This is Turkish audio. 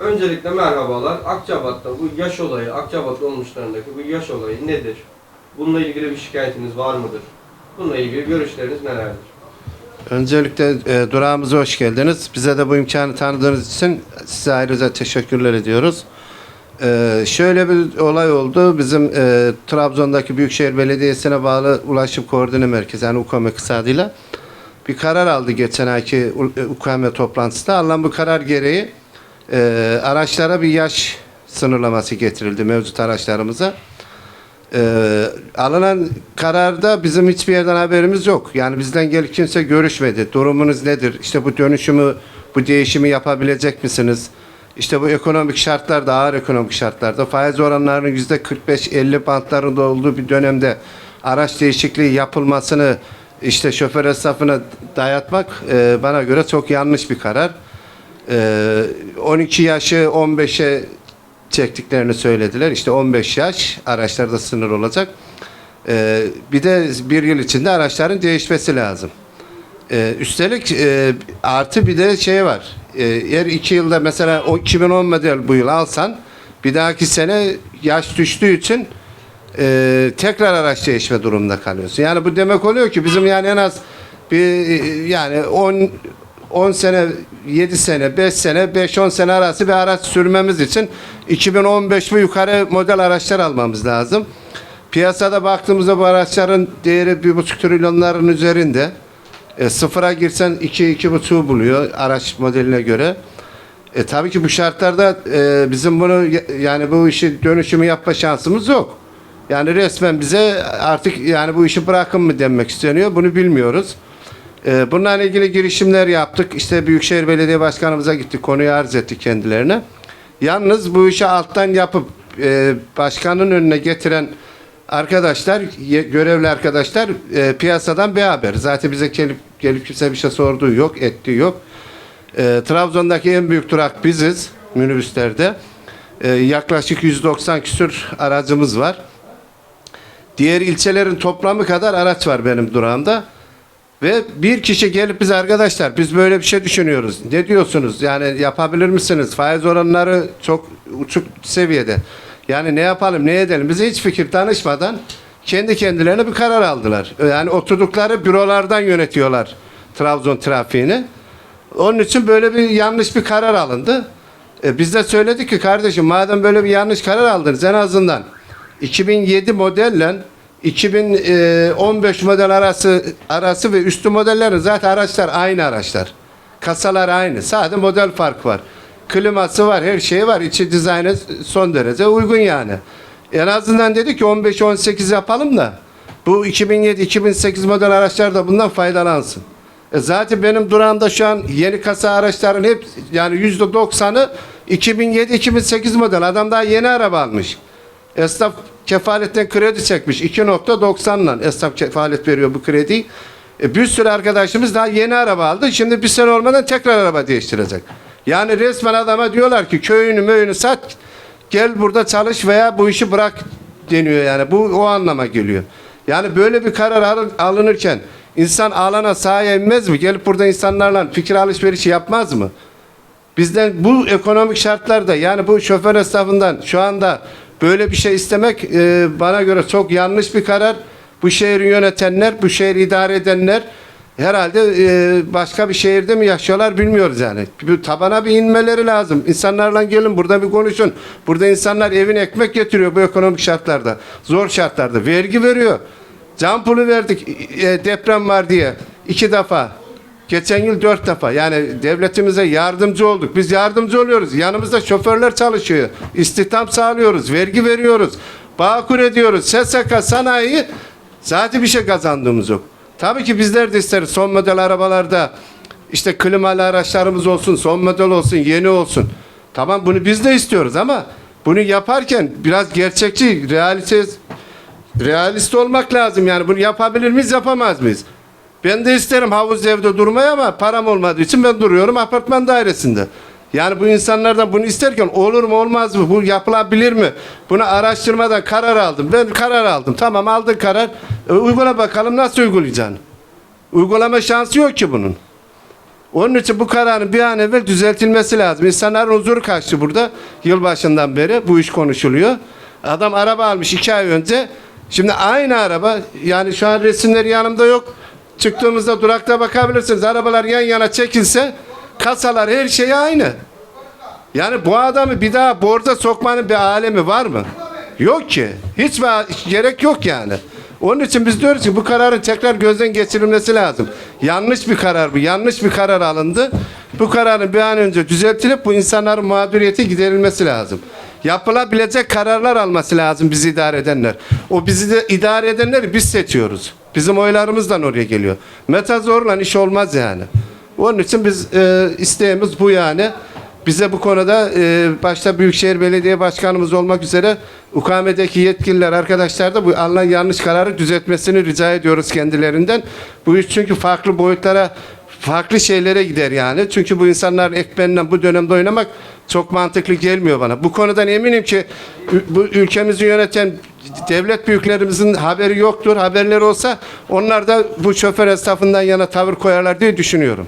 Öncelikle merhabalar. Akçabat'ta bu yaş olayı, Akçabat olmuşlarındaki bu yaş olayı nedir? Bununla ilgili bir şikayetiniz var mıdır? Bununla ilgili görüşleriniz nelerdir? Öncelikle e, durağımıza hoş geldiniz. Bize de bu imkanı tanıdığınız için size ayrıca teşekkürler ediyoruz. E, şöyle bir olay oldu. Bizim e, Trabzon'daki Büyükşehir Belediyesi'ne bağlı Ulaşım Koordine Merkezi yani UKM kısadıyla bir karar aldı geçen ayki e, UKM toplantısında. Alınan bu karar gereği e, araçlara bir yaş sınırlaması getirildi mevcut araçlarımıza. Ee, alınan kararda bizim hiçbir yerden haberimiz yok. Yani bizden gelip kimse görüşmedi. Durumunuz nedir? İşte bu dönüşümü, bu değişimi yapabilecek misiniz? İşte bu ekonomik şartlarda, ağır ekonomik şartlarda faiz oranlarının yüzde 45-50 bantlarında olduğu bir dönemde araç değişikliği yapılmasını işte şoför esnafına dayatmak e, bana göre çok yanlış bir karar. Ee, 12 yaşı 15'e çektiklerini söylediler. İşte 15 yaş araçlarda sınır olacak. Ee, bir de bir yıl içinde araçların değişmesi lazım. Ee, üstelik e, artı bir de şey var. Ee, eğer iki yılda mesela o 2010 model bu yıl alsan bir dahaki sene yaş düştüğü için e, tekrar araç değişme durumunda kalıyorsun. Yani bu demek oluyor ki bizim yani en az bir e, yani 10 10 sene, 7 sene, 5 sene, 5-10 sene arası bir araç sürmemiz için 2015 ve yukarı model araçlar almamız lazım. Piyasada baktığımızda bu araçların değeri 1,5 trilyonların üzerinde. E, sıfıra girsen 2-2,5 buluyor araç modeline göre. E, tabii ki bu şartlarda e, bizim bunu ya- yani bu işi dönüşümü yapma şansımız yok. Yani resmen bize artık yani bu işi bırakın mı denmek isteniyor bunu bilmiyoruz. Ee, Bununla ilgili girişimler yaptık. İşte Büyükşehir Belediye Başkanımıza gittik. Konuyu arz ettik kendilerine. Yalnız bu işi alttan yapıp e, başkanın önüne getiren arkadaşlar, görevli arkadaşlar e, piyasadan bir haber. Zaten bize gelip, gelip kimse bir şey sorduğu yok, ettiği yok. E, Trabzon'daki en büyük durak biziz minibüslerde. E, yaklaşık 190 küsür aracımız var. Diğer ilçelerin toplamı kadar araç var benim durağımda. Ve bir kişi gelip biz arkadaşlar biz böyle bir şey düşünüyoruz. Ne diyorsunuz? Yani yapabilir misiniz? Faiz oranları çok uçuk seviyede. Yani ne yapalım, ne edelim? Bize hiç fikir danışmadan kendi kendilerine bir karar aldılar. Yani oturdukları bürolardan yönetiyorlar Trabzon trafiğini. Onun için böyle bir yanlış bir karar alındı. E, biz de söyledik ki kardeşim madem böyle bir yanlış karar aldınız en azından 2007 modelle 2015 model arası arası ve üstü modellerin zaten araçlar aynı araçlar. Kasalar aynı. Sadece model farkı var. Kliması var, her şeyi var. İçi dizaynı son derece uygun yani. En azından dedik ki 15-18 yapalım da bu 2007-2008 model araçlar da bundan faydalansın. E zaten benim durağımda şu an yeni kasa araçların hep yani yüzde doksanı 2007-2008 model. Adam daha yeni araba almış. Esnaf kefaletten kredi çekmiş. 2.90'la esnaf kefalet veriyor bu krediyi. E bir sürü arkadaşımız daha yeni araba aldı. Şimdi bir sene olmadan tekrar araba değiştirecek. Yani resmen adama diyorlar ki köyünü möyünü sat gel burada çalış veya bu işi bırak deniyor yani. Bu o anlama geliyor. Yani böyle bir karar alın- alınırken insan alana sahaya inmez mi? Gelip burada insanlarla fikir alışverişi yapmaz mı? Bizden bu ekonomik şartlarda yani bu şoför esnafından şu anda böyle bir şey istemek e, bana göre çok yanlış bir karar. Bu şehri yönetenler, bu şehri idare edenler herhalde e, başka bir şehirde mi yaşıyorlar bilmiyoruz yani. Bir tabana bir inmeleri lazım. İnsanlarla gelin burada bir konuşun. Burada insanlar evine ekmek getiriyor bu ekonomik şartlarda. Zor şartlarda. Vergi veriyor. Can pulu verdik e, deprem var diye. iki defa. Geçen yıl dört defa. Yani devletimize yardımcı olduk. Biz yardımcı oluyoruz. Yanımızda şoförler çalışıyor. İstihdam sağlıyoruz. Vergi veriyoruz. Bağkur ediyoruz. SSK sanayi zaten bir şey kazandığımız yok. Tabii ki bizler de isteriz son model arabalarda işte klimalı araçlarımız olsun, son model olsun, yeni olsun. Tamam bunu biz de istiyoruz ama bunu yaparken biraz gerçekçi, realite realist olmak lazım yani bunu yapabilir miyiz yapamaz mıyız? Ben de isterim havuz evde durmayı ama param olmadığı için ben duruyorum apartman dairesinde. Yani bu insanlardan bunu isterken olur mu olmaz mı? Bu yapılabilir mi? Bunu araştırmadan karar aldım. Ben karar aldım. Tamam aldın karar. E, uygula bakalım nasıl uygulayacaksın? Uygulama şansı yok ki bunun. Onun için bu kararın bir an evvel düzeltilmesi lazım. İnsanların huzuru kaçtı burada yılbaşından beri bu iş konuşuluyor. Adam araba almış iki ay önce. Şimdi aynı araba yani şu an resimleri yanımda yok. Çıktığımızda durakta bakabilirsiniz. Arabalar yan yana çekilse kasalar her şey aynı. Yani bu adamı bir daha borca sokmanın bir alemi var mı? Yok ki. Hiç gerek yok yani. Onun için biz diyoruz ki bu kararın tekrar gözden geçirilmesi lazım. Yanlış bir karar bu. Yanlış bir karar alındı. Bu kararın bir an önce düzeltilip bu insanların mağduriyeti giderilmesi lazım. Yapılabilecek kararlar alması lazım bizi idare edenler. O bizi de idare edenleri biz seçiyoruz. Bizim oylarımızdan oraya geliyor. Meta zorla iş olmaz yani. Onun için biz e, isteğimiz bu yani. Bize bu konuda e, başta Büyükşehir Belediye Başkanımız olmak üzere UKM'deki yetkililer arkadaşlar da bu alınan yanlış kararı düzeltmesini rica ediyoruz kendilerinden. Bu iş çünkü farklı boyutlara farklı şeylere gider yani. Çünkü bu insanların ekmeğinden bu dönemde oynamak çok mantıklı gelmiyor bana. Bu konudan eminim ki bu ülkemizi yöneten devlet büyüklerimizin haberi yoktur. Haberleri olsa onlar da bu şoför esnafından yana tavır koyarlar diye düşünüyorum.